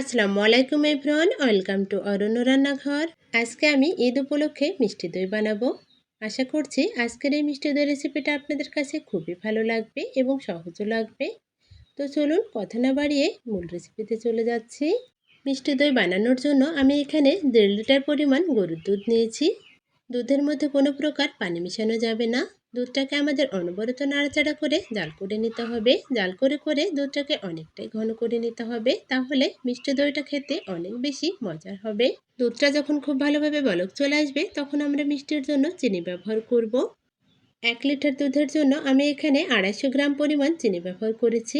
আসসালামু আলাইকুম everyone, welcome to অরণ্য রান্নাঘর। আজকে আমি ঈদ উপলক্ষে মিষ্টি দই বানাবো। আশা করছি আজকের এই মিষ্টি দই রেসিপিটা আপনাদের কাছে খুবই ভালো লাগবে এবং সহজও লাগবে। তো চলুন কথা না বাড়িয়ে মূল রেসিপিতে চলে যাচ্ছি। মিষ্টি দই বানানোর জন্য আমি এখানে দেড় লিটার পরিমাণ গরুর দুধ নিয়েছি। দুধের মধ্যে কোনো প্রকার পানি মেশানো যাবে না। দুধটাকে আমাদের অনবরত নাড়াচাড়া করে জাল করে নিতে হবে। জাল করে করে দুধটাকে অনেকটাই ঘন করে নিতে হবে। তাহলে মিষ্টি দইটা খেতে অনেক বেশি মজার হবে। দুধটা যখন খুব ভালোভাবে বলক চলে আসবে, তখন আমরা মিষ্টির জন্য চিনি ব্যবহার করব। এক লিটার দুধের জন্য আমি এখানে আড়াইশো গ্রাম পরিমাণ চিনি ব্যবহার করেছি।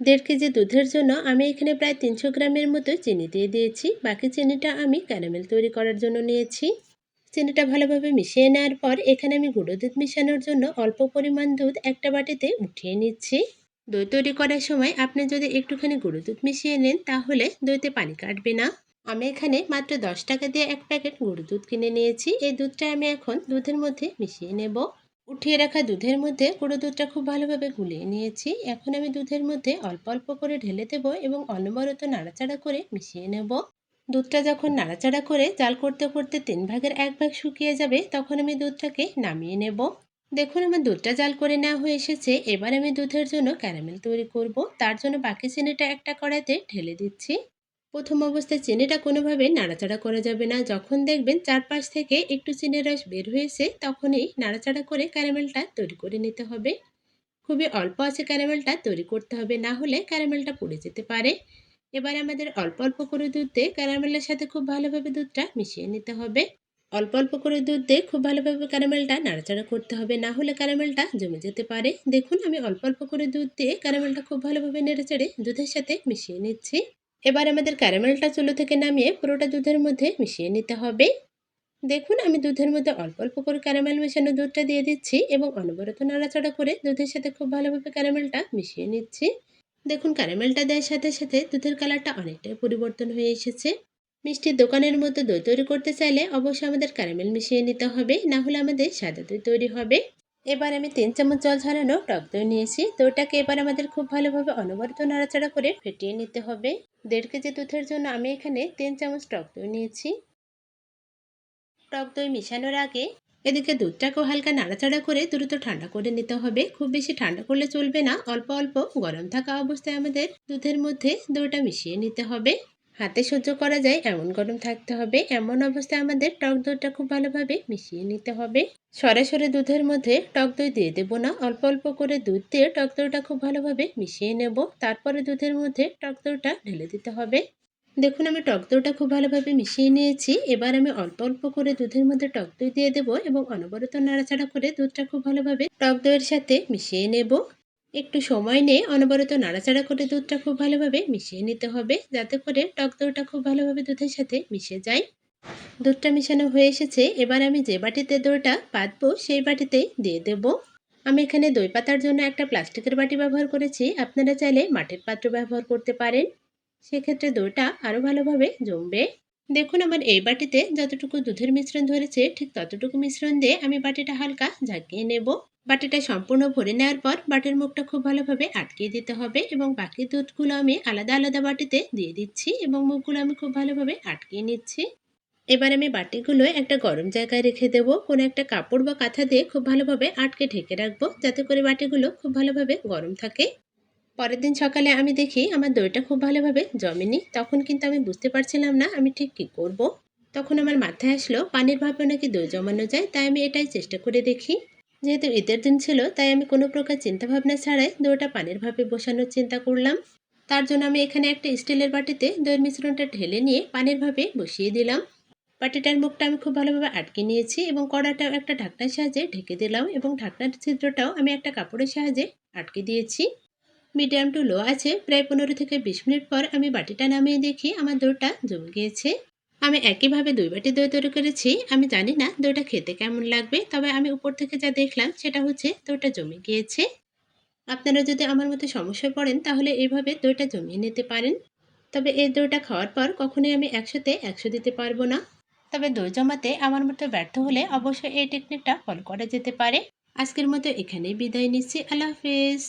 দেড় কেজি দুধের জন্য আমি এখানে প্রায় তিনশো গ্রামের মতো চিনি দিয়ে দিয়েছি। বাকি চিনিটা আমি ক্যারামেল তৈরি করার জন্য নিয়েছি। চিনিটা ভালোভাবে মিশিয়ে নেওয়ার পর এখানে আমি গুঁড়ো দুধ মিশানোর জন্য অল্প পরিমাণ দুধ একটা বাটিতে উঠিয়ে নিচ্ছি। দই তৈরি করার সময় আপনি যদি একটুখানি গুঁড়ো দুধ মিশিয়ে নেন তাহলে দইতে পানি কাটবে না। আমি এখানে মাত্র দশ টাকা দিয়ে এক প্যাকেট গুঁড়ো দুধ কিনে নিয়েছি। এই দুধটা আমি এখন দুধের মধ্যে মিশিয়ে নেব। উঠিয়ে রাখা দুধের মধ্যে গুঁড়ো দুধটা খুব ভালোভাবে গুলিয়ে নিয়েছি। এখন আমি দুধের মধ্যে অল্প অল্প করে ঢেলে দেবো এবং অনবরত নাড়াচাড়া করে মিশিয়ে নেব। দুধটা যখন নাড়াচাড়া করে জাল করতে করতে তিন ভাগের এক ভাগ শুকিয়ে যাবে, তখন আমি দুধটাকে নামিয়ে নেব। দেখুন, আমার দুধটা জাল করে নেওয়া হয়ে এসেছে। এবার আমি দুধের জন্য ক্যারামেল তৈরি করব। তার জন্য বাকি চিনিটা একটা কড়াইতে ঢেলে দিচ্ছি। প্রথম অবস্থায় চিনিটা কোনোভাবে নাড়াচাড়া করা যাবে না। যখন দেখবেন চারপাশ থেকে একটু চিনির রস বের হয়েছে, তখনই নাড়াচাড়া করে ক্যারামেলটা তৈরি করে নিতে হবে। খুবই অল্প আছে ক্যারামেলটা তৈরি করতে হবে, না হলে ক্যারামেলটা পুড়ে যেতে পারে। এবার আমাদের অল্প অল্প করে দুধ দিয়ে ক্যারামেলের সাথে খুব ভালোভাবে দুধটা মিশিয়ে নিতে হবে। অল্প অল্প করে দুধ দিয়ে খুব ভালোভাবে ক্যারামেলটা নাড়াচাড়া করতে হবে। না হলে ক্যারামেলটা জমে যেতে পারে। দেখুন, আমি অল্প অল্প করে দুধ দিয়ে ক্যারামেলটা খুব ভালোভাবে নেড়েচেড়ে দুধের সাথে মিশিয়ে নিচ্ছি। এবার আমাদের ক্যারামেলটা চুলো থেকে নামিয়ে পুরোটা দুধের মধ্যে মিশিয়ে নিতে হবে। দেখুন, আমি দুধের মধ্যে অল্প অল্প করে ক্যারামেল মেশানো দুধটা দিয়ে দিচ্ছি এবং অনবরত নাড়াচাড়া করে দুধের সাথে খুব ভালোভাবে ক্যারামেলটা মিশিয়ে নিচ্ছি। দেখুন ক্যারামেলটা দেওয়ার সাথে সাথে দুধের কালারটা অনেকটাই পরিবর্তন হয়ে এসেছে। মিষ্টির দোকানের মতো দই তৈরি করতে চাইলে অবশ্যই আমাদের ক্যারামেল মিশিয়ে নিতে হবে, না হলে আমাদের সাদা দই তৈরি হবে। এবার আমি তিন চামচ জল ঝরানো টক দই নিয়েছি। দইটাকে এবার আমাদের খুব ভালোভাবে অনবরত নাড়াচাড়া করে ফেটিয়ে নিতে হবে। দেড় কেজি দুধের জন্য আমি এখানে তিন চামচ টক দই নিয়েছি। টক দই মিশানোর আগে এদিকে দুধটাকেও হালকা নাড়াচাড়া করে দ্রুত ঠান্ডা করে নিতে হবে। খুব বেশি ঠান্ডা করলে চলবে না। অল্প অল্প গরম থাকা অবস্থায় আমাদের দুধের মধ্যে দইটা মিশিয়ে নিতে হবে। হাতে সহ্য করা যায়, এমন গরম থাকতে হবে। এমন অবস্থায় আমাদের টক দইটা খুব ভালোভাবে মিশিয়ে নিতে হবে। সরাসরি দুধের মধ্যে টক দই দিয়ে দেবো না। অল্প অল্প করে দুধ দিয়ে টক দইটা খুব ভালোভাবে মিশিয়ে নেব। তারপরে দুধের মধ্যে টক দইটা ঢেলে দিতে হবে। দেখুন, আমি টক দইটা খুব ভালোভাবে মিশিয়ে নিয়েছি। এবার আমি অল্প অল্প করে দুধের মধ্যে টক দই দিয়ে দেবো এবং অনবরত নাড়াচাড়া করে দুধটা খুব ভালোভাবে টক দইয়ের সাথে মিশিয়ে নেব। একটু সময় নিয়ে অনবরত নাড়াচাড়া করে দুধটা খুব ভালোভাবে মিশিয়ে নিতে হবে, যাতে করে টক দইটা খুব ভালোভাবে দুধের সাথে মিশে যায়। দুধটা মিশানো হয়ে এসেছে। এবার আমি যে বাটিতে দইটা পাতবো, সেই বাটিতেই দিয়ে দেব। আমি এখানে দই পাতার জন্য একটা প্লাস্টিকের বাটি ব্যবহার করেছি। আপনারা চাইলে মাটির পাত্র ব্যবহার করতে পারেন। সেক্ষেত্রে দইটা আরও ভালোভাবে জমবে। দেখুন আমার এই বাটিতে যতটুকু দুধের মিশ্রণ ধরেছে, ঠিক ততটুকু মিশ্রণ দিয়ে আমি বাটিটা হালকা ঝাঁকিয়ে নেব। বাটিটা সম্পূর্ণ ভরে নেওয়ার পর বাটির মুখটা খুব ভালোভাবে আটকিয়ে দিতে হবে এবং বাকি দুধগুলো আমি আলাদা আলাদা বাটিতে দিয়ে দিচ্ছি এবং মুখগুলো আমি খুব ভালোভাবে আটকিয়ে নিচ্ছি। এবার আমি বাটিগুলো একটা গরম জায়গায় রেখে দেবো। কোনো একটা কাপড় বা কাঁথা দিয়ে খুব ভালোভাবে আটকে ঢেকে রাখব, যাতে করে বাটিগুলো খুব ভালোভাবে গরম থাকে। পরের দিন সকালে আমি দেখি আমার দইটা খুব ভালোভাবে জমেনি। তখন কিন্তু আমি বুঝতে পারছিলাম না আমি ঠিক কী করব। তখন আমার মাথায় আসলো, পানির ভাবে নাকি দই জমানো যায়? তাই আমি এটাই চেষ্টা করে দেখি। যেহেতু ঈদের দিন ছিল, তাই আমি কোনো প্রকার চিন্তাভাবনা ছাড়াই দইটা পানির ভাবে বসানোর চিন্তা করলাম। তার জন্য আমি এখানে একটা স্টিলের বাটিতে দইয়ের মিশ্রণটা ঢেলে নিয়ে পানির ভাবে বসিয়ে দিলাম। বাটিটার মুখটা আমি খুব ভালোভাবে আটকে নিয়েছি এবং কড়াটাও একটা ঢাকনার সাহায্যে ঢেকে দিলাম এবং ঢাকনার ছিদ্রটাও আমি একটা কাপড়ের সাহায্যে আটকে দিয়েছি। মিডিয়াম টু লো আছে। প্রায় পনেরো থেকে বিশ মিনিট পর আমি বাটিটা নামিয়ে দেখি, আমার দইটা জমে গিয়েছে। আমি একইভাবে দুই বাটি দই তৈরি করেছি। আমি জানি না দইটা খেতে কেমন লাগবে, তবে আমি উপর থেকে যা দেখলাম সেটা হচ্ছে দইটা জমে গিয়েছে। আপনারা যদি আমার মতো সমস্যায় পড়েন, তাহলে এইভাবে দইটা জমিয়ে নিতে পারেন। তবে এই দইটা খাওয়ার পর কখনোই আমি একশোতে একশো দিতে পারব না। তবে দই জমাতে আমার মতো ব্যর্থ হলে অবশ্যই এই টেকনিকটা ফলো করা যেতে পারে। আজকের মতো এখানেই বিদায় নিচ্ছি। আল্লাহ হাফেজ।